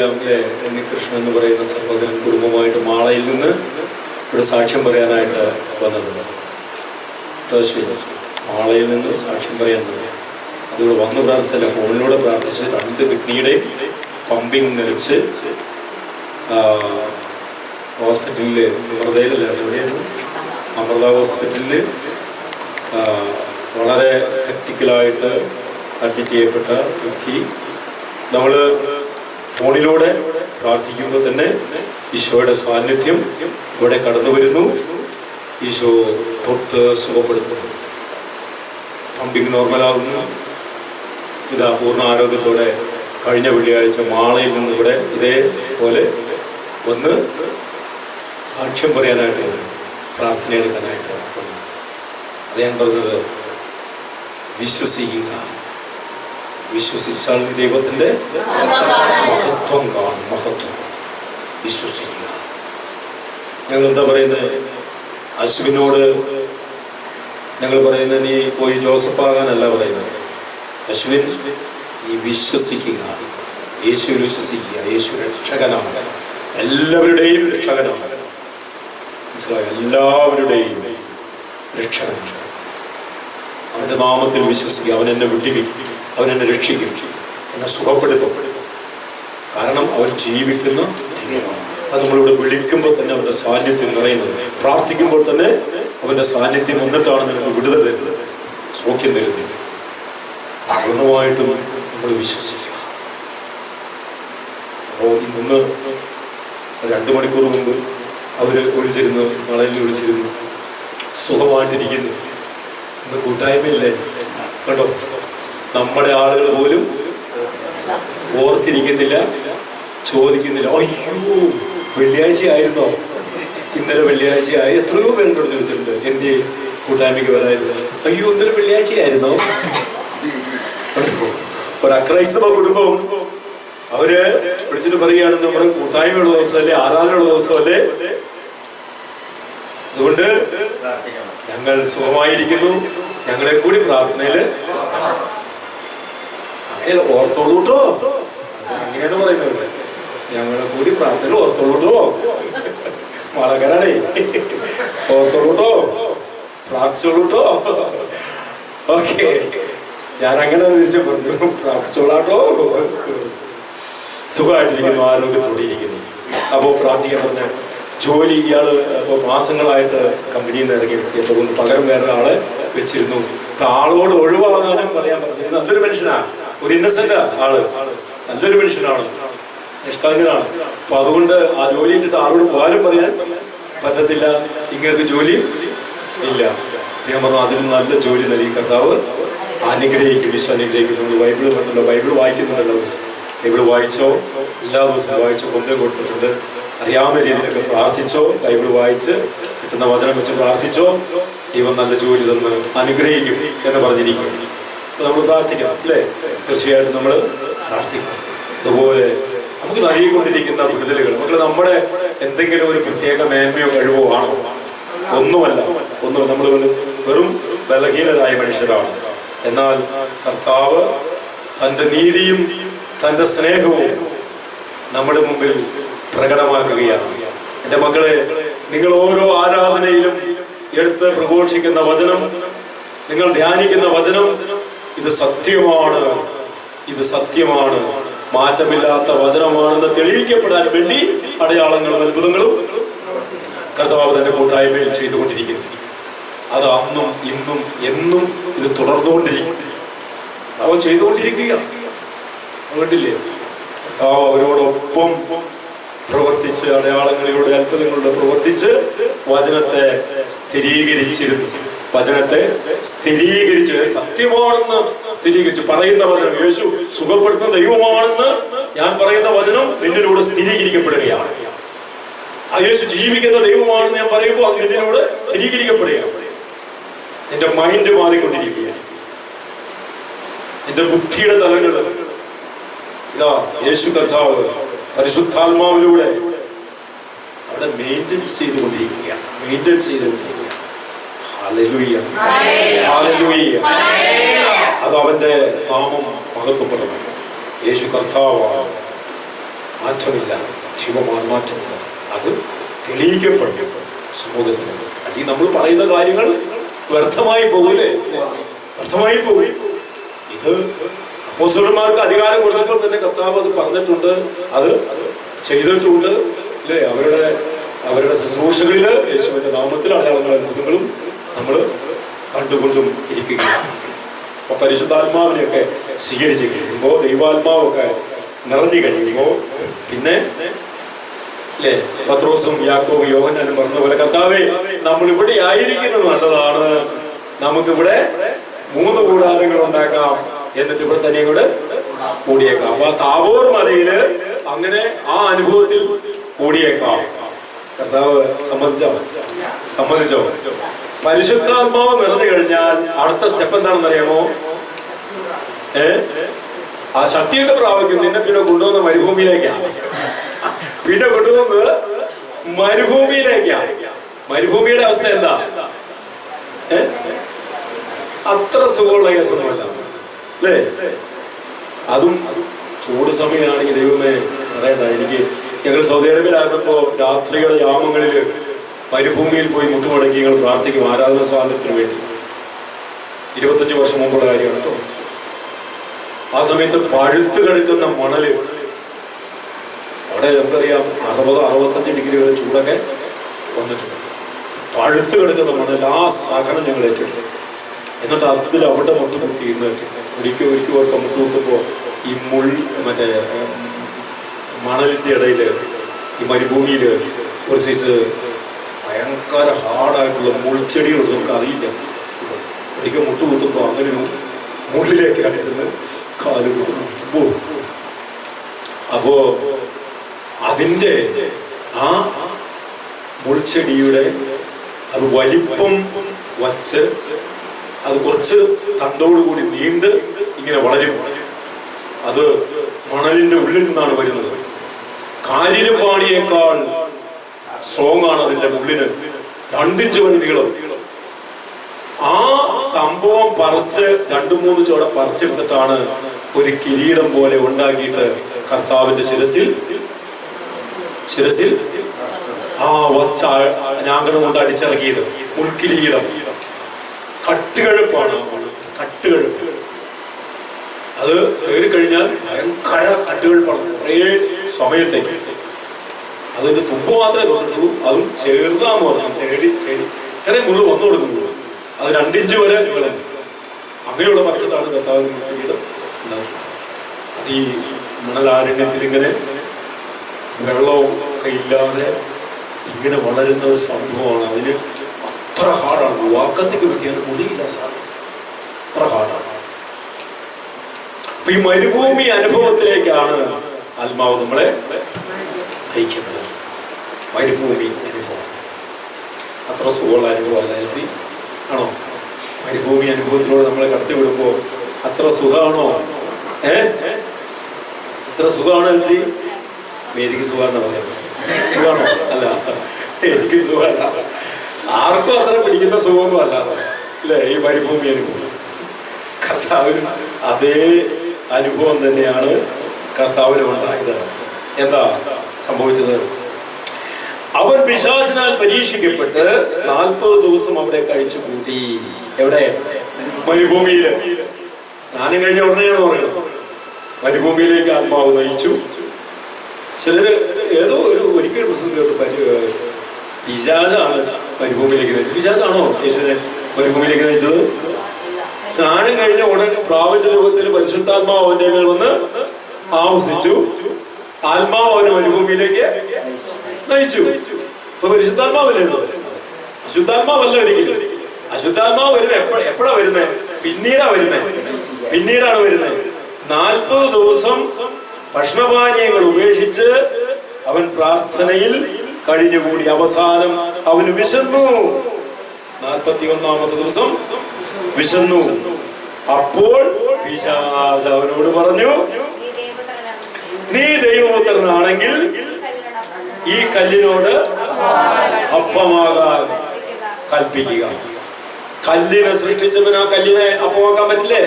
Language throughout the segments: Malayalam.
രാവിലെ ഉണ്ണികൃഷ്ണൻ എന്ന് പറയുന്ന സഹോദരൻ കുടുംബമായിട്ട് മാളയിൽ നിന്ന് ഇവിടെ സാക്ഷ്യം പറയാനായിട്ട് വന്നത്. മാളയിൽ നിന്ന് സാക്ഷ്യം പറയാൻ അതുകൂടെ വന്ന് പ്രാർത്ഥിച്ചല്ല ഫോണിലൂടെ പ്രാർത്ഥിച്ച് രണ്ട് കിഡ്നിയുടെയും പമ്പിങ് നിലച്ച് ഹോസ്പിറ്റലിൽ അമൃതയിലല്ല അമൃത ഹോസ്പിറ്റലിൽ വളരെ ഹെക്ടിക്കലായിട്ട് അഡ്മിറ്റ് ചെയ്യപ്പെട്ട വ്യക്തി. നമ്മൾ ഫോണിലൂടെ പ്രാർത്ഥിക്കുമ്പോൾ തന്നെ ഈശോയുടെ സാന്നിധ്യം ഇവിടെ കടന്നു വരുന്നു ഈശോ തൊട്ട് സുഖപ്പെടുത്തുന്നു. പമ്പിങ് നോർമലാകുന്നു ഇതാ പൂർണ ആരോഗ്യത്തോടെ കഴിഞ്ഞ വെള്ളിയാഴ്ച മാളയിൽ നിന്ന് ഇവിടെ ഇതേപോലെ വന്ന് സാക്ഷ്യം പറയാനായിട്ട്. പ്രാർത്ഥന എടുക്കാനായിട്ട് അത് ഞാൻ പറഞ്ഞത് വിശ്വസിക്കുക. വിശ്വസിച്ചാൽ ദൈവത്തിന്റെ മഹത്വം കാണും മഹത്വം. വിശ്വസിക്കുക. ഞങ്ങൾ എന്താ പറയുന്നത്? അശ്വിനോട് ഞങ്ങൾ പറയുന്നത് നീ പോയി ജോസഫ് ആകാനല്ല പറയുന്നത്. അശ്വിൻ നീ വിശ്വസിക്കുക. യേശു വിശ്വസിക്കുക. യേശു രക്ഷകനാണ്. എല്ലാവരുടെയും രക്ഷകനാണ്. മനസ്സിലായ? എല്ലാവരുടെയും രക്ഷകനാണ്. അവന്റെ നാമത്തിൽ വിശ്വസിക്കുക. അവൻ എന്നെ വിട്ടിരിക്കും അവൻ എന്നെ രക്ഷിക്കും എന്നെ സുഖപ്പെടുത്തും. കാരണം അവൻ ജീവിക്കുന്ന ദൈവമാണ്. അത് നമ്മളിവിടെ വിളിക്കുമ്പോൾ തന്നെ അവന്റെ സാന്നിധ്യം നിറയുന്നത്. പ്രാർത്ഥിക്കുമ്പോൾ തന്നെ അവന്റെ സാന്നിധ്യം വന്നിട്ടാണ് നിനക്ക് വിടുതൽ തരുന്നത്. സൗഖ്യം തരുന്നത്. പൂർണമായിട്ടും നമ്മൾ വിശ്വസിച്ചു അപ്പോൾ ഇന്ന് രണ്ട് മണിക്കൂർ മുമ്പ് അവർ വിളിച്ചിരുന്നു വളരെ വിളിച്ചിരുന്നു. സുഖമായിട്ടിരിക്കുന്നു. ഇന്ന് കൂട്ടായ്മയില്ലേ? കണ്ടോ? നമ്മുടെ ആളുകൾ പോലും ഓർത്തിരിക്കുന്നില്ല ചോദിക്കുന്നില്ല. അയ്യോ വെള്ളിയാഴ്ച ആയിരുന്നോ ഇന്നലെ വെള്ളിയാഴ്ച ആയി എത്രയോ പേരോട് ചോദിച്ചിട്ടുണ്ട്. എന്റെ കൂട്ടായ്മയ്ക്ക് വരായിരുന്നു അയ്യോ ഇന്നലെ വെള്ളിയാഴ്ച ആയിരുന്നോ ഒരു അക്രൈസ്തവ കുടുംബം അവർ വിളിച്ചിട്ട് പറയുകയാണ് നമ്മുടെ കൂട്ടായ്മയുള്ള ദിവസമല്ലേ ആരാധനയുള്ള ദിവസമല്ലേ? അതുകൊണ്ട് ഞങ്ങൾ സുഖമായിരിക്കുന്നു. ഞങ്ങളെ കൂടി പ്രാർത്ഥനയിൽ അങ്ങനെ ഓർത്തോളൂ കേട്ടോ. അങ്ങനെയാണ് പറയുന്നത്. ഞങ്ങളെ കൂടി പ്രാർത്ഥന ഓർത്തോളൂ കേട്ടോ. വളകരാണേ ഓർത്തോളൂ കേട്ടോ. പ്രാർത്ഥിച്ചോളൂ കേട്ടോ. ഓക്കെ. ഞാൻ അങ്ങനെ തിരിച്ചു പറഞ്ഞു പ്രാർത്ഥിച്ചോളാട്ടോ സുഖമായിട്ടിരിക്കുന്നു ആരോഗ്യത്തോടെ ഇരിക്കുന്നു. അപ്പോൾ പ്രാർത്ഥിക്കാൻ പറഞ്ഞ ജോലി ഇയാൾ ഇപ്പോൾ മാസങ്ങളായിട്ട് കമ്പനിയിൽ നിന്ന് ഇറങ്ങി എത്തുകൊണ്ട് പകരം വേറെ ആളെ വെച്ചിരുന്നു താളോട് ഒഴിവാകാനും പറയാൻ പറഞ്ഞു. നല്ലൊരു മനുഷ്യനാ. ഒരു ഇന്നസെന്റ് ആൾ. നല്ലൊരു മനുഷ്യനാണ്. നിഷ്കളങ്കനാണ്. അപ്പൊ അതുകൊണ്ട് ആ ജോലി ഇട്ടിട്ട് ആളോട് പോകാനും പറയാൻ പറ്റത്തില്ല. ഇങ്ങനത്തെ ജോലി ഇല്ല. ഞാൻ പറഞ്ഞു അതിന് നല്ല ജോലി നൽകി കർത്താവ് അനുഗ്രഹിക്കും. വിശ്വ അനുഗ്രഹിക്കും. നമ്മൾ ബൈബിൾ കണ്ടല്ലോ ബൈബിൾ വായിക്കുന്നുണ്ടല്ലോ ബൈബിൾ വായിച്ചോ എല്ലാ ദിവസവും വായിച്ചോ കൊണ്ടേ കൊടുത്തിട്ടുണ്ട്. അറിയാവുന്ന രീതിയിലൊക്കെ പ്രാർത്ഥിച്ചോ ബൈബിൾ വായിച്ച് കിട്ടുന്ന വചനം വെച്ച് പ്രാർത്ഥിച്ചോ ഇവ നല്ല ജോലി തന്ന് അനുഗ്രഹിക്കും എന്ന് പറഞ്ഞിരിക്കും നമ്മൾ പ്രാർത്ഥിക്കണം അല്ലേ? തീർച്ചയായിട്ടും നമ്മൾ പ്രാർത്ഥിക്കണം. അതുപോലെ നമുക്ക് നൽകിക്കൊണ്ടിരിക്കുന്ന വിടുതലുകൾ. നമുക്ക് നമ്മുടെ എന്തെങ്കിലും ഒരു പ്രത്യേക മേന്മയോ കഴിവോ ആണോ? ഒന്നുമല്ല. ഒന്നും നമ്മൾ വെറും ബലഹീനരായ മനുഷ്യരാണ്. എന്നാൽ കർത്താവ് തന്റെ നീതിയും തന്റെ സ്നേഹവും നമ്മുടെ മുമ്പിൽ പ്രകടമാക്കുകയാണ്. എന്റെ മക്കളെ നിങ്ങൾ ഓരോ ആരാധനയിലും എടുത്ത് പ്രഘോഷിക്കുന്ന വചനം നിങ്ങൾ ധ്യാനിക്കുന്ന വചനം ഇത് സത്യമാണ്. ഇത് സത്യമാണ്. മാറ്റമില്ലാത്ത വചനമാണെന്ന് തെളിയിക്കപ്പെടാൻ വേണ്ടി അടയാളങ്ങളും അത്ഭുതങ്ങളും കർത്താവ് തന്റെ കൂട്ടായ്മയിൽ ചെയ്തുകൊണ്ടിരിക്കുന്നു. അത് അന്നും ഇന്നും എന്നും ഇത് തുടർന്നുകൊണ്ടിരിക്കും അവ ചെയ്തുകൊണ്ടിരിക്കുക കണ്ടില്ലേ? കർത്താവ് അവരോടൊപ്പം പ്രവർത്തിച്ച് അടയാളങ്ങളിലൂടെ അത്ഭുതങ്ങളിലൂടെ പ്രവർത്തിച്ച് വചനത്തെ സ്ഥിരീകരിച്ചിരുന്നു. വചനത്തെ സ്ഥിരീകരിച്ചു. സത്യമാണെന്ന് സ്ഥിരീകരിച്ചു. പറയുന്ന വചനം യേശു സുഖപ്പെടുത്തുന്ന ദൈവമാണെന്ന് ഞാൻ പറയുന്ന വചനം നിന്നിലൂടെ സ്ഥിരീകരിക്കപ്പെടുകയാണ്. യേശു ജീവിക്കുന്ന ദൈവമാണെന്ന് ഞാൻ പറയുമ്പോൾ അത് നിന്നിലൂടെ സ്ഥിരീകരിക്കപ്പെടുകയാണ്. എന്റെ മൈൻഡ് മാറിക്കൊണ്ടിരിക്കുകയാണ്. എന്റെ ബുദ്ധിയുടെ തലങ്ങൾ ഇതാ യേശു കർത്താവ് പരിശുദ്ധാത്മാവിലൂടെ അവിടെ മെയിന്റെനൻസ് ചെയ്തുകൊണ്ടിരിക്കുകയാണ്. മെയിന്റെനൻസ് ചെയ്തുകൊണ്ടിരിക്കുകയാണ്. അത് അവന്റെ നാമം മഹത്വപ്പെടുന്നു യേശു കർത്താവാണ്. മാറ്റമില്ല. ശിവമാണ് മാറ്റമില്ല. അത് തെളിയിക്കപ്പെട്ടു സമൂഹത്തിന്. അല്ലെങ്കിൽ നമ്മൾ പറയുന്ന കാര്യങ്ങൾ വ്യർത്ഥമായി പോകൂലേ? വ്യർത്ഥമായി പോകും ഇത് അപ്പോസ്തലന്മാർക്ക് അധികാരം കൊടുത്തപ്പോൾ തന്നെ കർത്താവ് അത് പറഞ്ഞിട്ടുണ്ട്. അത് ചെയ്തിട്ടുണ്ട്. അല്ലേ അവരുടെ അവരുടെ ശുശ്രൂഷകളിൽ യേശുവിന്റെ നാമത്തിൽ അടയാളങ്ങളും അത്ഭുതങ്ങളും നമ്മൾ കണ്ടുകൊണ്ടും ഇരിക്കുകയാണ്. അപ്പൊ പരിശുദ്ധാത്മാവിനെയൊക്കെ സ്വീകരിച്ച് കഴിയുമ്പോൾ ദൈവാത്മാവൊക്കെ നിറഞ്ഞു കഴിയുമ്പോൾ പിന്നെ അല്ലേ പത്രോസും യാക്കോവും യോഹനാനും പറഞ്ഞ പോലെ കർത്താവെ നമ്മൾ ഇവിടെ ആയിരിക്കുന്നത് നല്ലതാണ്. നമുക്കിവിടെ മൂന്ന് കൂടാരങ്ങൾ ഉണ്ടാക്കാം. എന്നിട്ട് ഇവിടെ തന്നെ കൂടെ കൂടിയേക്കാം. അപ്പൊ താവോർ മലയിൽ അങ്ങനെ ആ അനുഭവത്തിൽ കൂടിയേക്കാം. കർത്താവ് സമ്മതിച്ചോ? സമ്മതിച്ചോ? പരിശുദ്ധാത്മാവ് നിറഞ്ഞു കഴിഞ്ഞാൽ അടുത്ത സ്റ്റെപ്പ് എന്താണെന്ന് അറിയാമോ? ഏ? ആ ശക്തിയുടെ പ്രാപിക്കും. നിന്നെ പിന്നെ കൊണ്ടുവന്ന മരുഭൂമിയിലേക്കാണ് പിന്നെ കൊണ്ടുവന്നത് മരുഭൂമിയിലേക്കാണ് മരുഭൂമിയുടെ അവസ്ഥ എന്താ? അത്ര സുഖമുള്ള കേസൊന്നുമല്ല അല്ലേ? അതും ചൂട് സമയമാണെങ്കിൽ ദൈവമേ പറയണ്ട എനിക്ക് ഞങ്ങൾ സൗദി അറേബ്യയിലായിരുന്നപ്പോ രാത്രിയുടെ യാമങ്ങളിൽ മരുഭൂമിയിൽ പോയി മുട്ടുമടക്കി ഞങ്ങൾ പ്രാർത്ഥിക്കും ആരാധന സ്വാതന്ത്ര്യത്തിന് വേണ്ടി. ഇരുപത്തഞ്ച് വർഷം മുമ്പുള്ള കാര്യമാണ് കേട്ടോ. ആ സമയത്ത് പഴുത്ത് കിടക്കുന്ന മണൽ. അവിടെ നമുക്കറിയാം അറുപത് അറുപത്തഞ്ച് ഡിഗ്രി വരെ ചൂടൊക്കെ വന്നിട്ടുണ്ട്. പഴുത്ത് കിടക്കുന്ന മണൽ ആ സഹനം ഞങ്ങൾ ഏറ്റിട്ടുണ്ട് എന്നിട്ട് അതിൽ അവിടെ മുട്ടുകുത്തി ഇരുന്നിട്ട് ഒരിക്കൽ ഒരിക്കൽ ഓർക്ക മുട്ടുകുത്തുമ്പോൾ ഈ മുൾ മറ്റേ മണലിന്റെ ഇടയിൽ ഈ മരുഭൂമിയിൽ ഒരു സൈസ് ഭയങ്കര ഹാർഡായിട്ടുള്ള മുൾച്ചെടികൾ നമുക്ക് അറിയില്ല ഒരിക്കൽ ഒരിക്കൽ മുട്ടുകുത്തുമ്പോൾ അങ്ങനെ മുള്ളിലേക്കാണ് ഇരുന്ന് കാൽ കൊടുക്കുമ്പോൾ അപ്പോ അതിന്റെ ആ മുൾച്ചെടിയുടെ അത് വലിപ്പം വച്ച് അത് കുറച്ച് തണ്ടോടുകൂടി നീണ്ട് ഇങ്ങനെ വളരും. അത് മണലിന്റെ ഉള്ളിൽ നിന്നാണ് വരുന്നത്. കാലിന് പാണിയേക്കാൾ സ്ട്രോങ് ആണ് അതിന്റെ ഉള്ളിന് രണ്ടിഞ്ച് വരും നീളം. ആ സംഭവം പറിച്ച് രണ്ടു മൂന്ന് ചോട പറിച്ചെടുത്തിട്ടാണ് ഒരു കിരീടം പോലെ ഉണ്ടാക്കിയിട്ട് കർത്താവിന്റെ ശിരസിൽ ശിരസിൽ ആ വച്ച ഞാങ്കണം കൊണ്ട് അടിച്ചിറക്കിയത്. മുൾക്കിരീടം കട്ടുകഴുപ്പാണ് കട്ടുകഴുപ്പ് അത് കയറി കഴിഞ്ഞാൽ ഭയങ്കര കട്ടുകഴുപ്പാണ് കുറേ സമയത്തേക്ക്. അതിന്റെ തുമ്പ് മാത്രമേ തോന്നിട്ടുള്ളൂ അതും ചെറുതാന്ന് പറഞ്ഞു ചെടി ചെടി. ഇത്രയും മുള്ളു വന്നു കൊടുക്കുന്നുള്ളൂ അത് രണ്ടിഞ്ച് വരെ നീളം അങ്ങനെയുള്ള പക്ഷത്താണ് കർത്താവിന് മുട്ടുകീടം അത് ഈ മണലാരണ്യത്തിൽ ഇങ്ങനെ വെള്ളവും ഒക്കെ ഇല്ലാതെ ഇങ്ങനെ വളരുന്ന ഒരു സംഭവമാണ്. അതിന് അത്ര ഹാർഡാണ് വാക്കത്തേക്ക് വെട്ടിയാൽ മുടിയില്ല സാധനം ഹാർഡാണ് ഈ മരുഭൂമി അനുഭവത്തിലേക്കാണ് ആത്മാവ് നമ്മളെ നയിക്കുന്നത് മരുഭൂമി അനുഭവം അത്ര സുഖമുള്ള അനുഭവമല്ല എൽസി ആണോ മരുഭൂമി അനുഭവത്തിലൂടെ നമ്മളെ കടത്തി വിടുമ്പോൾ അത്ര സുഖമാണോ ഏ അത്ര സുഖമാണോ എൽസി മേരിക്ക് സുഖമാണെന്ന് പറയാം സുഖമാണോ അല്ല എനിക്ക് സുഖമല്ല ആർക്കും അത്ര പിടിക്കുന്ന സുഖമൊന്നും അല്ല? അല്ലേ ഈ മരുഭൂമി അനുഭവം. കർത്താവിന് അതേ അനുഭവം തന്നെയാണ് കർത്താവിനും ഉണ്ടായത്. എന്താ സംഭവിച്ചത്? അവൻ പിശാസിനാൽ പരീക്ഷിക്കപ്പെട്ട് നാൽപ്പത് ദിവസം അവിടെ കഴിച്ചു കൂട്ടി. എവിടെ? മരുഭൂമിയിൽ സ്നാനം കഴിഞ്ഞ ഉടനെയാണ് പറയുന്നത്. മരുഭൂമിയിലേക്ക് ആത്മാവ് നയിച്ചു. ചിലര് ഏതോ ഒരു ഒരിക്കൽ പ്രശ്നം കേട്ട് പിശാചാണ് മരുഭൂമിയിലേക്ക് നയിച്ചത്. പിശാചാണോ യേശുവിനെ മരുഭൂമിയിലേക്ക് നയിച്ചത്? സ്നാനം കഴിഞ്ഞ ഉടൻ പ്രാവിന്റെ രൂപത്തിൽ പരിശുദ്ധാത്മാവ് അവന്റെ മേൽ വന്ന് ആവസിച്ചു. ആത്മാവ് അവനെ മരുഭൂമിയിലേക്ക് നയിച്ചു. അപ്പൊ പരിശുദ്ധാത്മാവല്ലേ? അശുദ്ധാത്മാവല്ല ഒരിക്കലും അശുദ്ധാത്മാവ് വരുന്നത് എപ്പ എപ്പോഴാ വരുന്നത്? പിന്നീടാ വരുന്നത്. പിന്നീടാണ് വരുന്നത്. നാൽപ്പത് ദിവസം ഭക്ഷണപാനീയങ്ങൾ ഉപേക്ഷിച്ച് അവൻ പ്രാർത്ഥനയിൽ കഴിഞ്ഞുകൂടി അവസാനം അവന് വിശന്നു. നാൽപ്പത്തി ഒന്നാമത്തെ ദിവസം വിശന്നു. അപ്പോൾ പിശാച് അവനോട് പറഞ്ഞു നീ ദൈവപുത്രനാണെങ്കിൽ ഈ കല്ലിനോട് അപ്പമാകാൻ കൽപ്പിക്കുക. കല്ലിനെ സൃഷ്ടിച്ചവന് ആ കല്ലിനെ അപ്പമാക്കാൻ പറ്റില്ലേ?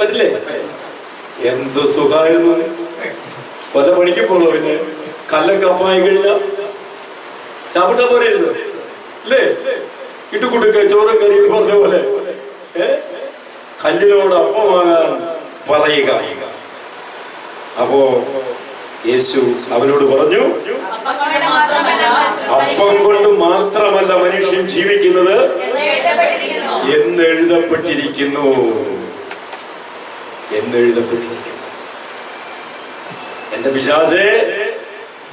പറ്റില്ലേ? എന്ത് സുഖമായിരുന്നു. വല്ല പണിക്ക് പോണോ പിന്നെ കല്ലൊക്കെ അപ്പമായി കഴിഞ്ഞ ചാപ്പിട്ടാ പോരരുത് അല്ലേ ഇട്ടുകൊടുക്ക ചോറും കറി എന്ന് പറഞ്ഞ പോലെ. കല്ലിനോട് അപ്പമാകാൻ പറയുക. അപ്പോ യേശു അവനോട് പറഞ്ഞു അപ്പം കൊണ്ട് മാത്രമല്ല മനുഷ്യൻ ജീവിക്കുന്നത് എന്ന് എഴുതപ്പെട്ടിരിക്കുന്നു. എന്ന് എഴുതപ്പെട്ടിരിക്കുന്നു. എന്റെ പിശാസേ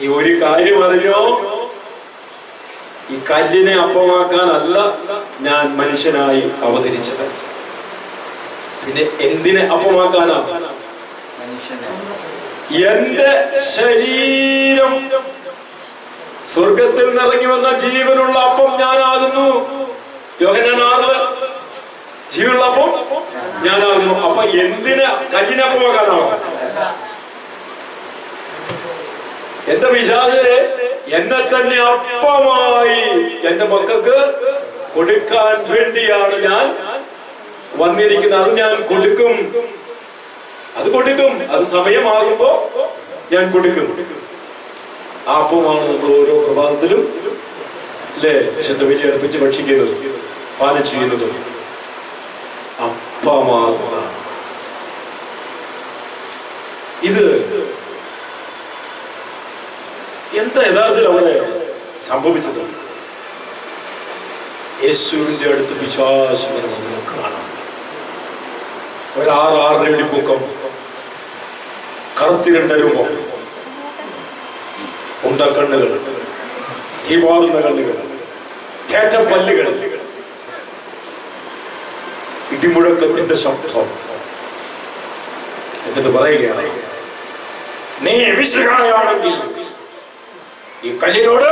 ഈ ഒരു കാര്യം അറിഞ്ഞോ? ഈ കല്ലിനെ അപ്പമാക്കാനല്ല ഞാൻ മനുഷ്യനായി അവതരിച്ചത്. പിന്നെ എന്തിനെ അപ്പമാക്കാനാ? എന്റെ ശരീരം. സ്വർഗത്തിൽ നിറങ്ങി വന്ന ജീവനുള്ള അപ്പം ഞാനാകുന്നു. യോഹന്നാൻ ആറിൽ ജീവനുള്ള അപ്പം ഞാനാകുന്നു. അപ്പൊ കല്ലിനെ കല്ലിനപ്പമാകാനാണോ എന്റെ വിചാരെ എന്നെ തന്നെ അപ്പമായി എന്റെ മക്കൾക്ക് കൊടുക്കാൻ വേണ്ടിയാണ് ഞാൻ വന്നിരിക്കുന്നത്. അത് ഞാൻ കൊടുക്കും. അത് കൊടുക്കും. അത് സമയമാകുമ്പോ ഞാൻ കൊടുക്കും. ആ അപ്പമാണ് നമ്മൾ ഓരോ പ്രഭാതത്തിലും അല്ലേ വിശുദ്ധ വിജയർപ്പിച്ച് ഭക്ഷിക്കുന്നത് പാനം ചെയ്യുന്നത് അപ്പമാകുക ഇത് എന്താ യഥാർത്ഥത്തിൽ അവിടെ സംഭവിച്ചത്? യേശുവിന്റെ അടുത്ത് വിശ്വാസികളെ നമുക്ക് കാണാം. ആറ് ആറര അടി പൊക്കം. കറുത്തിരണ്ട രൂപം ഉണ്ടക്കണ്ണുകൾ തീപാറുന്ന കണ്ണുകൾ. തേറ്റപ്പല്ലുകൾ ഇടിമുഴക്കത്തിന്റെ ശബ്ദം. എന്നിട്ട് പറയുകയാണ് നീ വിശുകായാണെങ്കിൽ ഈ കല്ലിനോട്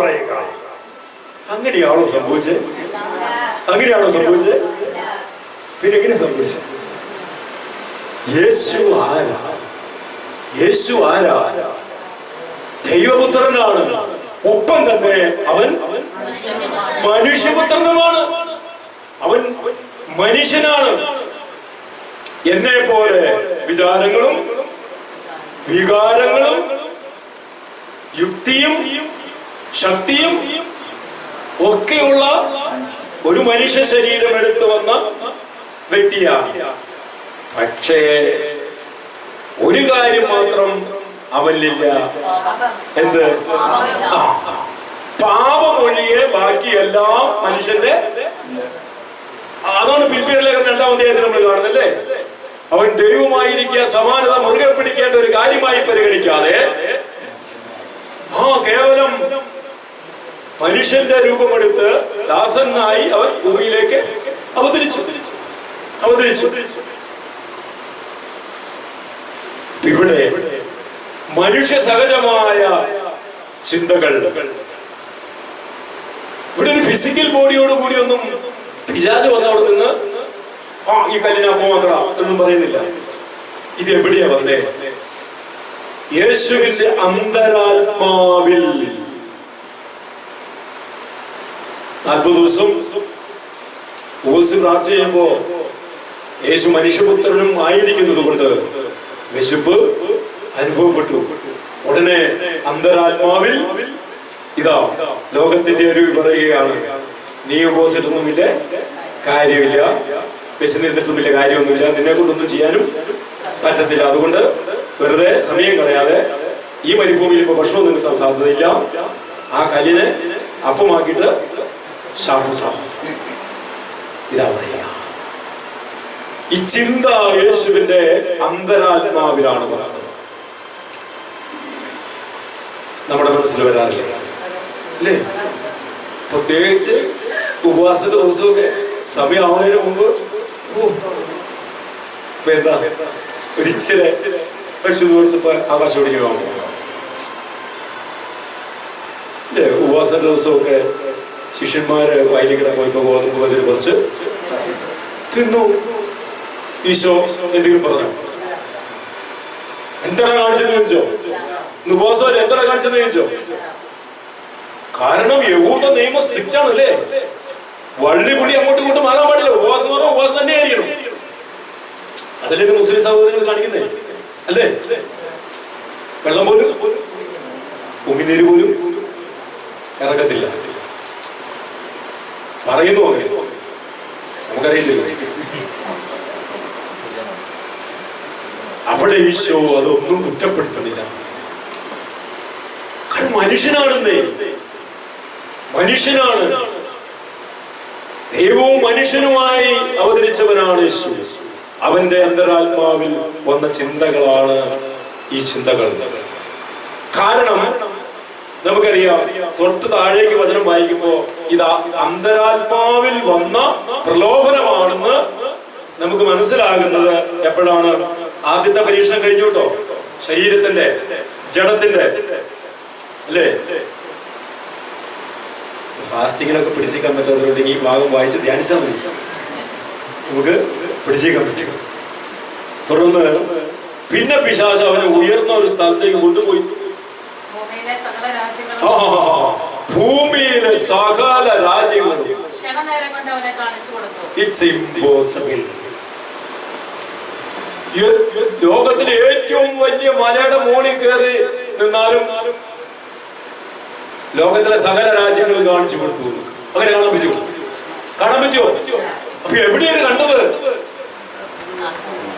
പറയുക. അങ്ങനെയാണോ സംഭവിച്ചത് അങ്ങനെയാണോ സംഭവിച്ചത് പിന്നെ എങ്ങനെ സംഭവിച്ചത് യേശു ആരാ? യേശു ആരാ? ദൈവപുത്രനാണ്. ഒപ്പം തന്നെ അവൻ മനുഷ്യപുത്രനുമാണ്. അവൻ മനുഷ്യനാണ്. എന്നെ പോലെ വിചാരങ്ങളും വികാരങ്ങളും യുക്തിയും ശക്തിയും ഒക്കെയുള്ള ഒരു മനുഷ്യ ശരീരം എടുത്തു വന്ന വ്യക്തിയാണ്. പക്ഷേ ഒരു കാര്യം മാത്രം അവനിലില്ല. എന്ത്? പാപമൊഴിയെ ബാക്കിയെല്ലാം മനുഷ്യന്റെ അതാണ് പിൽപ്പിയറിലേക്ക് രണ്ടാം അധ്യായത്തിൽ നമ്മൾ കാണുന്നല്ലേ അവൻ ദൈവമായിരിക്കുക സമാനത മുറുകെ പിടിക്കേണ്ട ഒരു കാര്യമായി പരിഗണിക്കാതെ ആ കേവലം മനുഷ്യന്റെ രൂപമെടുത്ത് ദാസനായി അവൻ ഭൂമിയിലേക്ക് അവതരിച്ചു. അവതരിച്ചു. ഇവിടെ മനുഷ്യ സഹജമായ ചിന്തകൾ. ഇവിടെ ഒരു ഫിസിക്കൽ ബോഡിയോട് കൂടി ഒന്നും പിശാച് വന്ന അവിടെ നിന്ന് ആ ഈ കല്ലിനെ അപ്പമാക്കടാ എന്നും പറയുന്നില്ല. ഇത് എവിടെയാ വന്നേ? യേശുവിന്റെ അന്തരാത്മാവിൽ. നാൽപ്പത് ദിവസം ഉപവസിച്ച് പ്രാർത്ഥന ചെയ്യുമ്പോ യേശു മനുഷ്യപുത്രനും ആയിരിക്കുന്നത് കൊണ്ട് വിശപ്പ് അനുഭവപ്പെട്ടു. ഉടനെ അന്തരാത്മാവിൽ ഇതാ ലോകത്തിന്റെ ഒരു പറയുകയാണ് നീ ഉപസിട്ടൊന്നുമില്ല കാര്യമില്ല. വിശന്നിരുന്നിട്ടൊന്നുമില്ല കാര്യമൊന്നുമില്ല. നിന്നെ കൊണ്ടൊന്നും ചെയ്യാനും പറ്റത്തില്ല. അതുകൊണ്ട് വെറുതെ സമയം കളയാതെ ഈ മരുഭൂമിയിൽ ഇപ്പൊ ഭക്ഷണം കിട്ടാൻ സാധ്യതയില്ല. ആ കല്ലിനെ അപ്പമാക്കിയിട്ട് ശാപിക്കാം ഇതാ പറയുക. ഈ ചിന്ത യേശുവിന്റെ അന്തരാത്മാവിലാണ് പറയുന്നത് നമ്മുടെ മനസ്സിൽ വരാറില്ലേ? അല്ലേ? പ്രത്യേകിച്ച് ഉപവാസത്തിന്റെ ദിവസമൊക്കെ സമയമാവുന്നതിന് മുമ്പ് ഓ, എന്താ? ഒരിച്ചിരി പരിശുദ്ധ കൊടുത്തപ്പോ ആകാശം ഓടിക്കാൻ അല്ലേ ഉപവാസ ദിവസമൊക്കെ ശിഷ്യന്മാര് വയലിക്കട പോയപ്പോ ഗോതമ്പ് പതിൽ കുറച്ച് തിന്നു. ഈശോ എന്തെങ്കിലും പറഞ്ഞു? എന്താണ് കാണിച്ചെന്ന് ചോദിച്ചോ? ഉപവാസം എന്താണ് കാണിച്ചെന്ന് ചോദിച്ചോ? കാരണം യഹൂദ നിയമം സ്ട്രിക്റ്റ് ആണല്ലേ. വള്ളി പുള്ളി അങ്ങോട്ടും ഇങ്ങോട്ടും മാറാൻ പാടില്ല. ഉപവാസം ഉപവാസം തന്നെ ആയിരിക്കണം അതല്ലേ മുസ്ലിം സഹോദരങ്ങൾ കാണിക്കുന്നേ? അല്ലേ? വെള്ളം പോലും? ഉമിനീര് പോലും? ഇറങ്ങത്തില്ല പറയുന്നു നമുക്കറിയില്ലല്ലോ. അവിടെ ഈശോ അതൊന്നും കുറ്റപ്പെടുത്തുന്നില്ല. കാരണം മനുഷ്യനാണെന്നേ. മനുഷ്യനാണ്. ദൈവവും മനുഷ്യനുമായി അവതരിച്ചവനാണ് യേശു അവന്റെ അന്തരാത്മാവിൽ വന്ന ചിന്തകളാണ് ഈ ചിന്തകൾ കാരണം നമുക്കറിയാം തൊട്ട് താഴേക്ക് വചനം വായിക്കുമ്പോ ഇത് അന്തരാത്മാവിൽ വന്ന പ്രലോഭനമാണെന്ന് നമുക്ക് മനസ്സിലാകുന്നത് എപ്പോഴാണ്? ആദ്യത്തെ പരീക്ഷണം കഴിഞ്ഞു കേട്ടോ. ശരീരത്തിന്റെ ജഡത്തിന്റെ അല്ലേ? ഫാസ്റ്റിങ്ങിനൊക്കെ പിടിച്ചിരിക്കാൻ പറ്റാത്തതുകൊണ്ട് ഈ ഭാഗം വായിച്ച് ധ്യാനിച്ചാൽ മതി. നമുക്ക് പിടിച്ചിരിക്കാൻ പറ്റും. തുടർന്ന് പിന്നെ പിശാച അവനെ ഉയർന്ന ഒരു സ്ഥലത്തേക്ക് കൊണ്ടുപോയി. ഭൂമിയിലെ സകല രാജ്യങ്ങളും ഇറ്റ്സ് ഇമ്പോസിബിൾ ലോകത്തിലെ ഏറ്റവും വലിയ മലയുടെ മുകളിൽ കയറി നിന്നാലും ലോകത്തിലെ സകല രാജ്യങ്ങളും കാണിച്ചു കൊടുത്തു. അങ്ങനെ കാണാൻ പറ്റുമോ? കാണാൻ പറ്റുമോ? അപ്പൊ എവിടെയാണ് കണ്ടത്?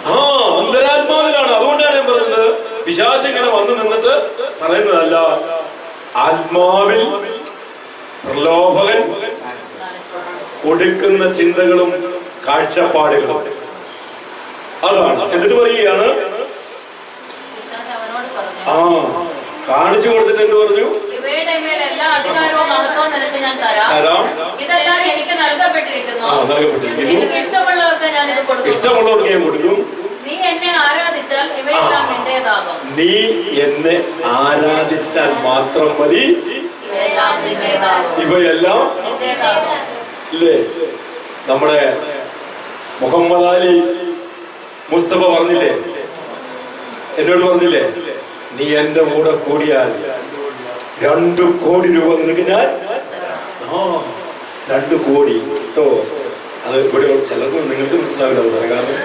ആ അന്തരാത്മാവിലാണ്. അതുകൊണ്ടാണ് ഞാൻ പറയുന്നത് പിശാശ് ഇങ്ങനെ വന്നു നിന്നിട്ട് പറയുന്നതല്ല. ആത്മാവിൽ പ്രലോഭകൻ കൊടുക്കുന്ന ചിന്തകളും കാഴ്ചപ്പാടുകളും. അതാണ്. എന്നിട്ട് പറയുകയാണ് ആ കാണിച്ചു കൊടുത്തിട്ട് എന്ത് പറഞ്ഞു? തരാം. എനിക്ക് ഇഷ്ടമുള്ളവർക്ക് ഞാൻ ഇത് കൊടുക്കും ഇഷ്ടമുള്ളവർക്ക് ഞാൻ കൊടുക്കും. നീ എന്നെ ആരാധിച്ചാൽ ഇവയെല്ലാം നിന്റേതാകും. നീ എന്നെ ആരാധിച്ചാൽ മാത്രം മതി. ഇവയെല്ലാം നിന്റേതാകും. ഇവയെല്ലാം നിന്റേതാകും. ഇല്ലേ? നമ്മുടെ മുഹമ്മദ് അലി മുസ്തഫ പറഞ്ഞില്ലേ? എന്നോട് പറഞ്ഞില്ലേ? നീ എന്റെ കൂടെ കൂടിയാൽ രണ്ടു കോടി രൂപ നിനക്ക് ഞാൻ ആ. രണ്ട് കോടി കേട്ടോ അത് ഇവിടെ ചിലർക്ക് നിങ്ങൾക്ക് മനസ്സിലാവില്ല അത് കാരണം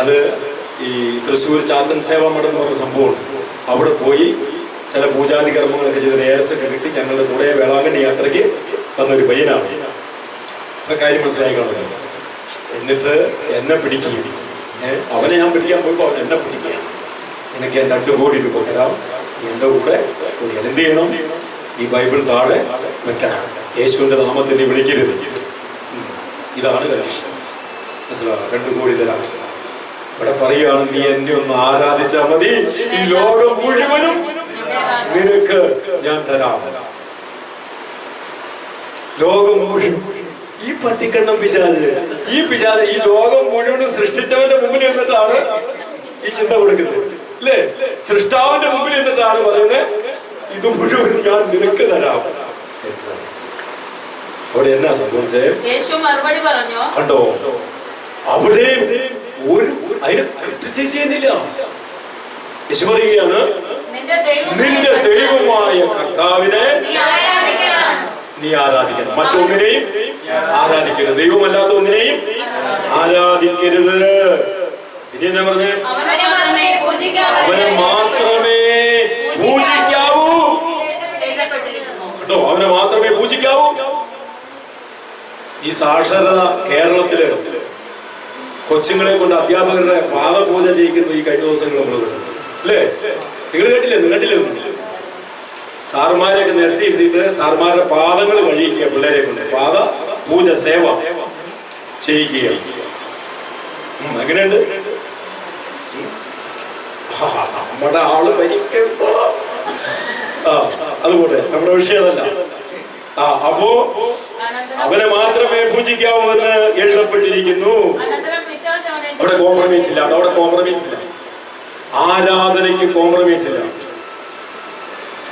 അത് ഈ തൃശ്ശൂർ ചാത്തൻ സേവാ മഠം എന്ന് പറഞ്ഞ സംഭവമാണ് അവിടെ പോയി ചില പൂജാതി കർമ്മങ്ങളൊക്കെ ചെയ്ത് രേസൊക്കെ കിട്ടി ഞങ്ങളുടെ കൂടെ വേളാങ്കണ്ണി യാത്രയ്ക്ക് വന്നൊരു പയ്യനാണ്. അപ്പൊ കാര്യം മനസ്സിലായി കാണുന്നത്. എന്നിട്ട് എന്നെ പിടിക്കുകയും അവനെ ഞാൻ പിടിക്കാൻ പോയപ്പോ അവൻ എന്നെ പിടിക്കുകയാണ്. എനിക്ക് ഞാൻ രണ്ട് കോടി രൂപ തരാം. എന്റെ കൂടെ ഒരു എന്ത് ചെയ്യണം. ഈ ബൈബിൾ താഴെ വെക്കണം. യേശുവിന്റെ നാമത്തിൽ നീ വിളിക്കരുത്. ഇതാണ് കണ്ടീഷൻ. മനസ്സിലാവും രണ്ട് കോടി തരാം. ഇവിടെ പറയുകയാണ് നീ എന്നെ ഒന്ന് ആരാധിച്ചാൽ മതി. ഈ ലോകം മുഴുവനും നിനക്ക് ഞാൻ തരാം. ലോകം മുഴുവൻ. ഈ പട്ടിക്കണ്ണം പിശാച്. ഈ പിശാച് ഈ ലോകം മുഴുവനും സൃഷ്ടിച്ചവന്റെ മുമ്പിൽ നിന്നിട്ടാണ് ഈ ചിന്ത കൊടുക്കുന്നത്. അല്ലേ സൃഷ്ടാവിന്റെ മുമ്പിൽ നിന്നിട്ടാണ് പറയുന്നത് ഇത് മുഴുവൻ ഞാൻ നിനക്ക് തരാം. അവിടെ എന്നാ സംഭവിച്ചത് കണ്ടോ? അവിടെ ഒരു അതിന് ക്രിട്ടിസൈസ് ചെയ്യുന്നില്ല. യേശു പറയുകയാണ് നിന്റെ ദൈവം നിന്റെ ദൈവമായ കർത്താവിനെ നീ ആരാധിക്കണം. മറ്റൊന്നിനെയും ആരാധിക്കരുത്. ദൈവമല്ലാത്ത ഒന്നിനെയും ആരാധിക്കരുത്. പിന്നെ എന്നാ പറഞ്ഞേ? അവനെ മാത്രമേ പൂജിക്കാവൂ അവനെ മാത്രമേ പൂജിക്കാവൂ എഴുതപ്പെട്ടിരിക്കുന്നു കേട്ടോ അവനെ മാത്രമേ പൂജിക്കാവൂ ഈ സാക്ഷരത കേരളത്തിലെ കൊച്ചുങ്ങളെ കൊണ്ട് അധ്യാപകരുടെ പാദപൂജ ചെയ്യിക്കുന്നു ഈ കഴിഞ്ഞ ദിവസങ്ങൾ നമ്മൾ അല്ലേ? നിങ്ങൾ കേട്ടില്ലേ? നിങ്ങൾ കേട്ടില്ലേ? സാറുമാരെയൊക്കെ നിരത്തി ഇരുത്തിയിട്ട് സാർമാരുടെ പാദങ്ങൾ കഴിയിക്കുക പിള്ളേരെ കൊണ്ട്. പാദ പൂജ സേവ ചെയ്യിക്കുക. അങ്ങനെയുണ്ട് നമ്മുടെ ആൾ ഭരിക്കുമ്പോ ആ അതുപോലെ നമ്മുടെ വിഷയം അതല്ല ആ അപ്പോ അവനെ മാത്രമേ പൂജിക്കാവൂ എന്ന് എഴുതപ്പെട്ടിരിക്കുന്നു അവിടെ കോംപ്രമൈസ് ഇല്ല അവിടെ കോംപ്രമൈസ് ഇല്ല. ആരാധനയ്ക്ക് കോംപ്രമൈസ് ഇല്ല.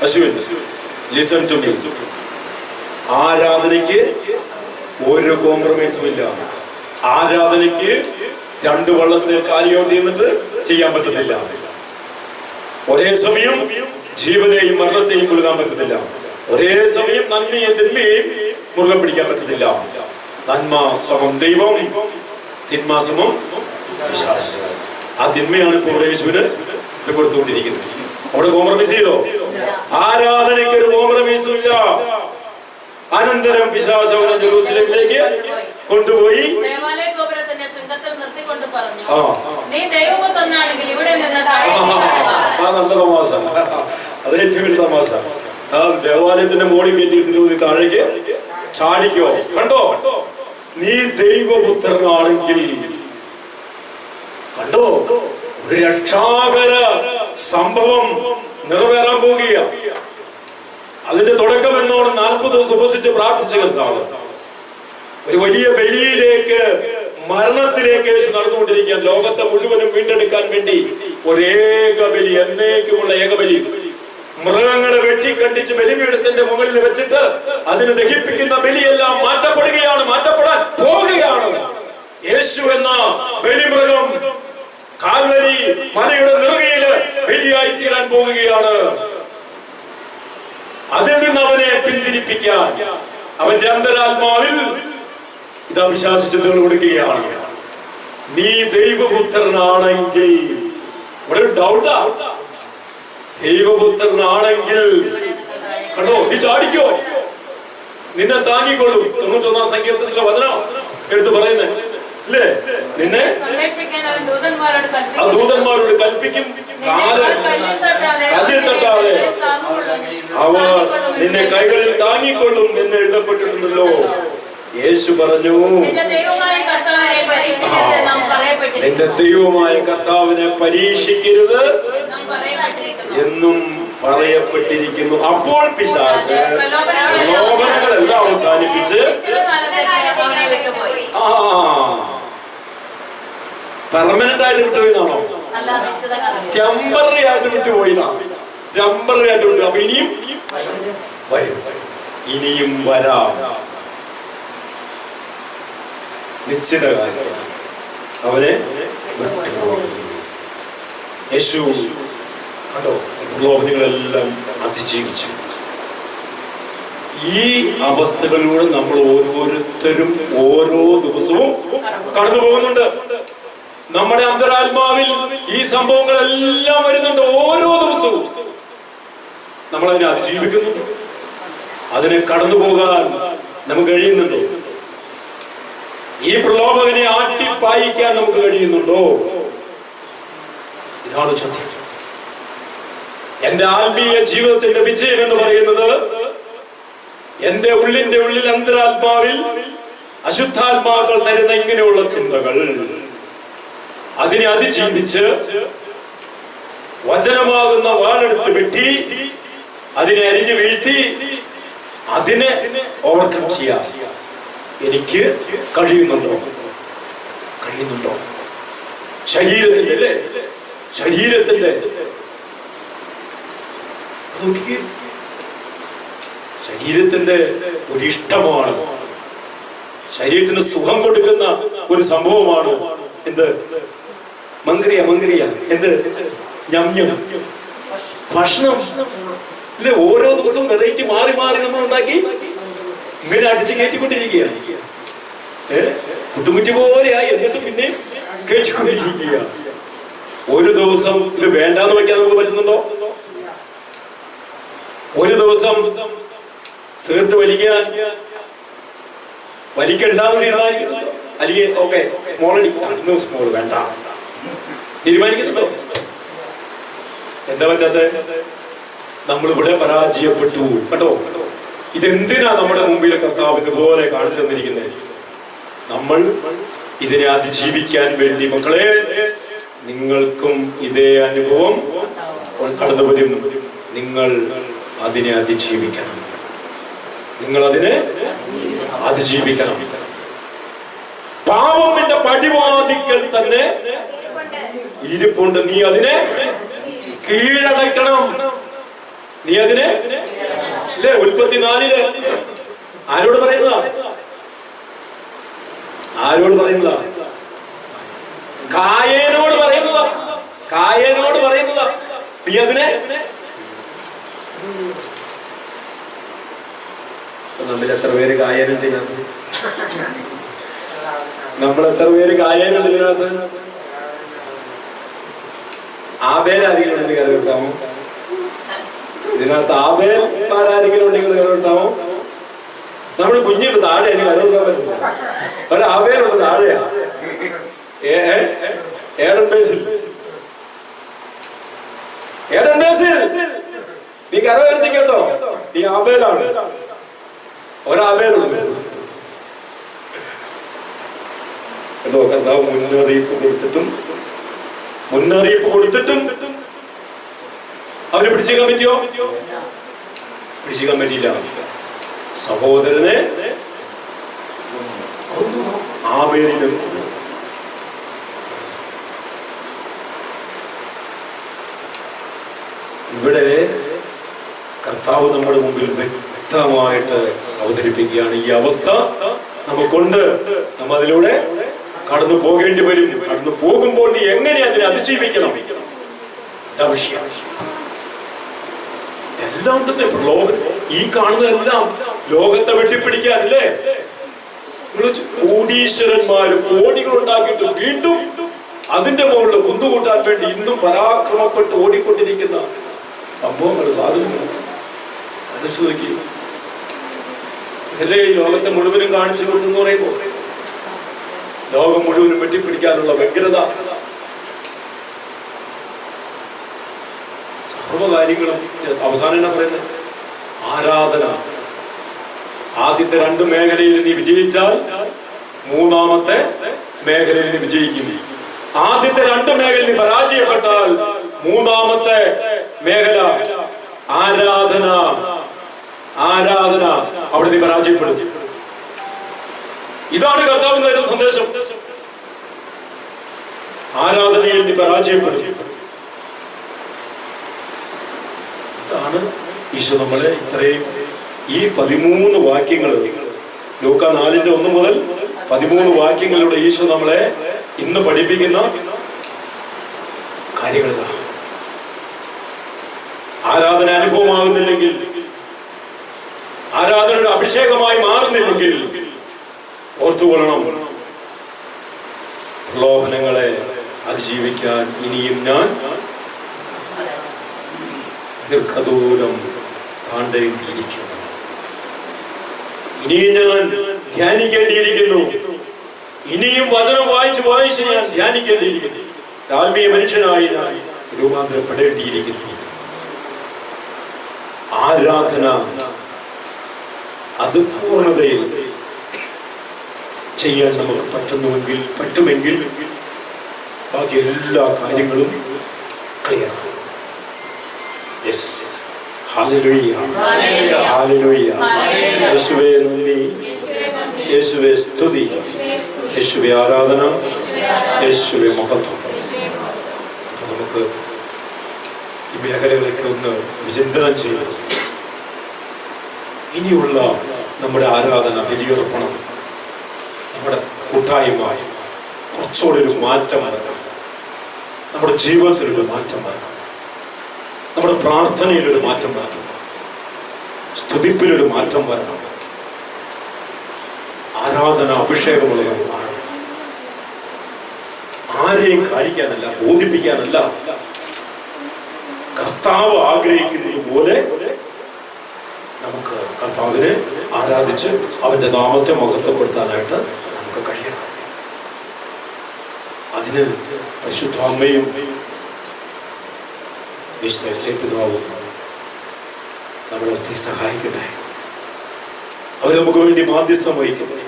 അശ്വിൻ ലിസൺ ടു മീ ആരാധനയ്ക്ക് ഒരു കോംപ്രമൈസും ഇല്ല. ആരാധനയ്ക്ക് രണ്ട് വള്ളത്തിൽ കാലിയോട്ട് എന്നിട്ട് ചെയ്യാൻ പറ്റത്തില്ല. ഒരേ സമയം ജീവനെയും മരണത്തെയും കൊടുക്കാൻ പറ്റത്തില്ല. ഒരേ സമയം നന്മയെ തിന്മയും മുറുകെ പിടിക്കാൻ പറ്റത്തില്ല നന്മ സമം ദൈവം തിന്മ സമം. ആ തിന്മയാണ് ഇപ്പോൾ യേശുവിന് ഇത് കൊടുത്തുകൊണ്ടിരിക്കുന്നത്. അവിടെ കോംപ്രമൈസ് ചെയ്തോ? ആരാധനയ്ക്ക് ഒരു കോംപ്രമൈസും ഇല്ല അനന്തരം പിശാചവന ജെറൂസലേമിലേക്ക് കൊണ്ടുപോയി. ദേവാലയ ഗോപുരത്തിന്റെ പറഞ്ഞു നീ ദൈവമൊന്നാണെങ്കിൽ ഇവിടെ നിന്ന് ആ, താഴേക്ക് ചാടുക." ആ നല്ല തമാശ. അത് ഏറ്റവും വലിയ തമാശ. ആ ദേവാലയത്തിന്റെ മോളിൽ കയറ്റിയിട്ട് താഴേക്ക് ചാടിക്കോ. കണ്ടോ? നീ ദൈവപുത്രനാണെങ്കിൽ കണ്ടോ? ഒരു രക്ഷാകര സംഭവം നിറവേറാൻ പോകുക അതിന്റെ തുടക്കം എന്നോണം നാൽപ്പത് ദിവസം ഉപസിച്ച് പ്രാർത്ഥിച്ച കർത്താവ്. ഒരു വലിയ ബലിയിലേക്ക് മരണത്തിലേക്ക് യേശു നടന്നുകൊണ്ടിരിക്കാൻ ലോകത്തെ മുഴുവനും വീണ്ടെടുക്കാൻ വേണ്ടി ഒരേക ബലി എന്നേക്കുമുള്ള ഏകബലി മൃഗങ്ങളെ വെട്ടിക്കണ്ടിച്ച് ബലിപീഠത്തിന്റെ മുകളിൽ വെച്ചിട്ട് അതിന് ദഹിപ്പിക്കുന്ന ബലിയെല്ലാം മാറ്റപ്പെടുകയാണ് മാറ്റപ്പെടാൻ പോവുകയാണ് യേശു എന്ന ബലിമൃഗം കാൽവരി മലയുടെ നിറകയിൽ ബലിയായി തീരാൻ പോവുകയാണ് അതിൽ നിന്ന് അവനെ പിന്തിരിപ്പിക്കാൻ അവന്റെ അന്തരാത്മാവിൽ ഇത് അവിശ്വാസിച്ചതുകൾ കൊടുക്കുകയാണ്. നീ ദൈവപുത്രനാണെങ്കിൽ ഇവിടെ ഡൗട്ടാ ദൈവപുത്രനാണെങ്കിൽ കണ്ടോ നീ ചാടിക്കോ? നിന്നെ താങ്ങിക്കൊള്ളും. തൊണ്ണൂറ്റൊന്നാം സങ്കീർത്തനത്തിലെ വചനം എടുത്തു പറയുന്നത്. അല്ലേ നിന്നെ ആ ദൂതന്മാരോട് കൽപ്പിക്കും. കല്ലിൽ തട്ടാതെ. അവർ നിന്നെ കൈകളിൽ താങ്ങിക്കൊള്ളും എന്ന് എഴുതപ്പെട്ടിട്ടുണ്ടല്ലോ. യേശു പറഞ്ഞു നിന്റെ ദൈവമായ കർത്താവിനെ പരീക്ഷിക്കരുത് നാം പറയപ്പെട്ടിരിക്കുന്നു. നിന്റെ ദൈവമായ കർത്താവിനെ പരീക്ഷിക്കരുത് നാം പറയപ്പെട്ടിരിക്കുന്നു. എന്നും പറയപ്പെട്ടിരിക്കുന്നു. അപ്പോൾ പിശാസ് പ്രലോഭനങ്ങളെല്ലാം അവസാനിപ്പിച്ച് പെർമനന്റ് ആയിട്ട് വിട്ടുപോയിന്നാണോ ടെമ്പററി ആയിട്ട് വിട്ടുപോയിന്നാ ടെമ്പററി ആയിട്ട് വിട്ടു. അപ്പൊ ഇനിയും വരും. ഇനിയും വരാം. നിശ്ചിത അവരെ വിട്ടുപോയി. യേശു കണ്ടോ? ഈ അതിജീവിച്ചു. ഈ അവസ്ഥകളിലൂടെ നമ്മൾ ഓരോരുത്തരും ഓരോ ദിവസവും കടന്നു പോകുന്നുണ്ട്. നമ്മുടെ അന്തരാത്മാവിൽ ഈ സംഭവങ്ങളെല്ലാം വരുന്നുണ്ട് ഓരോ ദിവസവും. നമ്മൾ അതിനെ അതിജീവിക്കുന്നുണ്ട് അതിനെ കടന്നു പോകാൻ നമുക്ക് കഴിയുന്നുണ്ടോ? ഈ പ്രലോഭകനെ ആട്ടിപ്പായിക്കാൻ നമുക്ക് കഴിയുന്നുണ്ടോ? ഇതാണ് ചോദ്യം. എന്റെ ആത്മീയ ജീവിതത്തിന്റെ വിജയം എന്ന് പറയുന്നത് എന്റെ ഉള്ളിന്റെ ഉള്ളിൽ അന്തരാത്മാവിൽ അശുദ്ധാത്മാക്കൾ തരുന്ന ഇങ്ങനെയുള്ള ചിന്തകൾ. അതിനെ അതിജീവിച്ച് വചനമാകുന്ന വാളെടുത്ത് വെട്ടി അതിനെ അരിഞ്ഞു വീഴ്ത്തി അതിനെ ഓവർകം ചെയ്യാം. എനിക്ക് കഴിയുന്നുണ്ടോ? കഴിയുന്നുണ്ടോ? ശരീരത്തിന്റെ ശരീരത്തിന്റെ ശരീരത്തിന്റെ ഒരു ഇഷ്ടമാണ് ശരീരത്തിന് സുഖം കൊടുക്കുന്ന ഒരു സംഭവമാണ് എന്ത്? മന്ത്രിയ മന്ത്രിയ എന്ത്? ഞമ്യം ഭക്ഷണം. ഇല്ല ഓരോ ദിവസവും വെറൈറ്റി മാറി മാറി നമ്മൾ ഉണ്ടാക്കി ഇങ്ങനെ അടിച്ചു കയറ്റിക്കൊണ്ടിരിക്കുകയാണ്. ഏ? കുട്ടുമുറ്റി പോലെയായി എന്നിട്ട് പിന്നെ കയറ്റിക്കൊണ്ടിരിക്കുക ഒരു ദിവസം ഇത് വേണ്ടാന്ന് വയ്ക്കാൻ നമുക്ക് പറ്റുന്നുണ്ടോ? ഒരു ദിവസം സിഗരറ്റ് വലിക്കാൻ വലിക്കണ്ടെന്ന് തീരുമാനിക്കുന്നുണ്ടോ? അല്ലെങ്കിൽ ഓക്കെ സ്മോൾ അടിക്കാം ഇന്ന് സ്മോൾ വേണ്ട. തീരുമാനിക്കുന്നുണ്ടോ? എന്താ പറ്റാത്ത? നമ്മളിവിടെ പരാജയപ്പെട്ടു. കേട്ടോ? ഇതെന്തിനാ നമ്മുടെ മുമ്പിൽ കർത്താവ് ഇതുപോലെ കാണിച്ചു തന്നിരിക്കുന്നത് നമ്മൾ ഇതിനെ അതിജീവിക്കാൻ വേണ്ടി മക്കളെ നിങ്ങൾക്കും ഇതേ അനുഭവം കടന്നു വരും നിങ്ങൾ അതിനെ അതിജീവിക്കണം. നിങ്ങൾ അതിനെ അതിജീവിക്കണം. പാവം നിന്റെ പടിവാദിക്കൽ തന്നെ ഇരിപ്പുണ്ട്. നീ അതിനെ കീഴടക്കണം. നീ അതിനെ അല്ലേ ഉൽപ്പത്തി നാലിൽ. ആരോട് പറയുന്നതാ? ആരോട് പറയുന്നതാ? കായേനോട് പറയുന്നതാ. കായേനോട് പറയുന്നതാ. നീ അതിനെ നമ്മൾ എത്ര പേര് കായനുണ്ട് ഇതിനകത്ത്? നമ്മൾ എത്ര പേര് കായനുണ്ട് ഇതിനകത്ത്? ആബേൽ ആരെങ്കിലും ഉണ്ടെങ്കിൽ കഥ കിട്ടാമോ ഇതിനകത്ത് ആബേൽ ആരെങ്കിലും ഉണ്ടെങ്കിൽ കഥ കിട്ടാമോ നമ്മൾ കുഞ്ഞിന്റെ താഴെ എനിക്ക് കഥ ഉയർത്താൻ പറ്റില്ല. ഒരു ആബേലുണ്ട് താഴെയാ? ഏഡൻ ബേസിൽ. ഏഡൻ ബേസിൽ. നീ കര ഉയർത്തിക്കട്ടോ നീ ആബേലാണ് ഒരാബേലുണ്ട് മുന്നറിയിപ്പ് കൊടുത്തിട്ടും മുന്നറിയിപ്പ് കൊടുത്തിട്ടും അവർ പിടിച്ചേക്കാൻ പറ്റിയോ? പിടിച്ചേക്കാൻ പറ്റിയില്ല. സഹോദരനെ കൊന്നു. ഇവിടെ കർത്താവ് നമ്മുടെ മുമ്പിൽ വ്യക്തമായിട്ട് അവതരിപ്പിക്കുകയാണ്. ഈ അവസ്ഥ നമുക്കുണ്ട്. നമ്മ അതിലൂടെ കടന്നു പോകേണ്ടി വരും. കടന്നു പോകുമ്പോൾ നീ എങ്ങനെ അതിനെ അതിജീവിക്കണം? വിഷയം. എല്ലാം ഉണ്ടെന്നേ ലോകം ഈ കാണുന്നതെല്ലാം ലോകത്തെ കോടീശ്വരന്മാരും കോടീശ്വരന്മാര് കോടികൾ ഉണ്ടാക്കിയിട്ട് വീണ്ടും അതിന്റെ മുകളിൽ കുന്നുകൂട്ടാൻ വേണ്ടി ഇന്നും പരാക്രമപ്പെട്ട് ഓടിക്കൊണ്ടിരിക്കുന്ന സംഭവങ്ങൾ സാധനങ്ങൾ അനുസരിക്കുക ഇതല്ലേ ലോകത്തെ മുഴുവനും കാണിച്ചു കൊടുത്തെന്ന് പറയുമ്പോൾ? ലോകം മുഴുവനും വെട്ടിപ്പിടിക്കാനുള്ള വ്യഗ്രത. സർവകാര്യങ്ങളും അവസാനം എന്നാ പറയുന്നത്? ആരാധന. ആദ്യത്തെ രണ്ട് മേഖലയിൽ നീ വിജയിച്ചാൽ മൂന്നാമത്തെ മേഖലയിൽ നീ വിജയിക്കും ആദ്യത്തെ രണ്ട് മേഖലയിൽ നീ പരാജയപ്പെട്ടാൽ മൂന്നാമത്തെ മേഖല ആരാധന. ആരാധന അവിടെ നീ പരാജയപ്പെടും. ഇതാണ് കർത്താവ് തരുന്ന സന്ദേശം. ആരാധനയിൽ നീ പരാജയപ്പെടും. ഇതാണ് ഈശോ നമ്മളെ ഇത്രയും ഈ പതിമൂന്ന് വാക്യങ്ങൾ. ലോക നാലിന്റെ ഒന്ന് മുതൽ പതിമൂന്ന് വാക്യങ്ങളിലൂടെ ഈശോ നമ്മളെ ഇന്ന് പഠിപ്പിക്കുന്ന കാര്യങ്ങളിതാണ്. ആരാധന അനുഭവമാകുന്നില്ലെങ്കിൽ ആരാധന ഒരു അഭിഷേകമായി മാറുന്നില്ലെങ്കിൽ ഓർത്തുകൊള്ളണം. പ്രലോഭനങ്ങളെ അതിജീവിക്കാൻ ഇനിയും ഞാൻ ദീർഘദൂരം താണ്ടേണ്ടിയിരിക്കുന്നു ഇനിയും ഞാൻ ധ്യാനിക്കേണ്ടിയിരിക്കുന്നു. ഇനിയും വചനം വായിച്ച് വായിച്ച് ഞാൻ ധ്യാനിക്കേണ്ടിയിരിക്കുന്നു. ആത്മീയ മനുഷ്യനായി ഞാൻ രൂപാന്തരപ്പെടേണ്ടിയിരിക്കുന്നു. ആരാധന അത് പൂർണതയിൽ ചെയ്യാൻ നമുക്ക് പറ്റുന്നുവെങ്കിൽ പറ്റുമെങ്കിൽ ബാക്കി എല്ലാ കാര്യങ്ങളും ക്ലിയർ. Hallelujah. യേശുവേ നന്ദി. യേശുവേ സ്തുതി. യേശുവേ ആരാധന. യേശുവേ മഹത്വം. നമുക്ക് ഈ മേഖലകളൊക്കെ ഒന്ന് വിചിന്തനം ചെയ്ത് ഇനിയുള്ള നമ്മുടെ ആരാധന ബലിയർപ്പണം നമ്മുടെ കൂട്ടായ്മ കുറച്ചുകൂടി ഒരു മാറ്റം വരണം നമ്മുടെ ജീവിതത്തിലൊരു മാറ്റം വരണം നമ്മുടെ പ്രാർത്ഥനയിലൊരു മാറ്റം വരണം സ്തുതിപ്പിലൊരു മാറ്റം വരണം ആരാധന അഭിഷേകമുള്ളതായി മാറണം ആരെയും കാണിക്കാനല്ല ബോധിപ്പിക്കാനല്ല. കർത്താവ് ആഗ്രഹിക്കുന്നത് പോലെ നമുക്ക് കർത്താവിനെ ആരാധിച്ച് അവന്റെ നാമത്തെ മഹത്വപ്പെടുത്താനായിട്ട് നമുക്ക് കഴിയണം. അതിന് പരിശുദ്ധാമ്മയും വിശ്വസിപ്പിതാവും പിതാവും നമ്മളെ ഒത്തിരി സഹായിക്കട്ടെ. അവർ നമുക്ക് വേണ്ടി മാധ്യസ്ഥം വഹിക്കട്ടെ.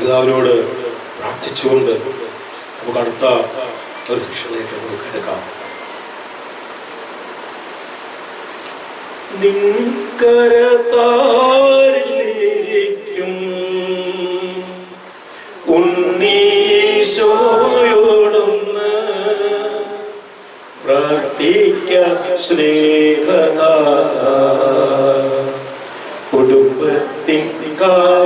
പിതാവിനോട് പ്രാർത്ഥിച്ചുകൊണ്ട് നമുക്ക് അടുത്ത ഒരു ശിക്ഷണയൊക്കെ നമുക്ക് എടുക്കാം. നിൻകരതാരിലിരിക്കും. ഉണ്ണീശോയോടൊന്ന് പ്രാർത്ഥിക്ക സ്നേഹത കുടുംബത്തിൻ കാവൽക്കാര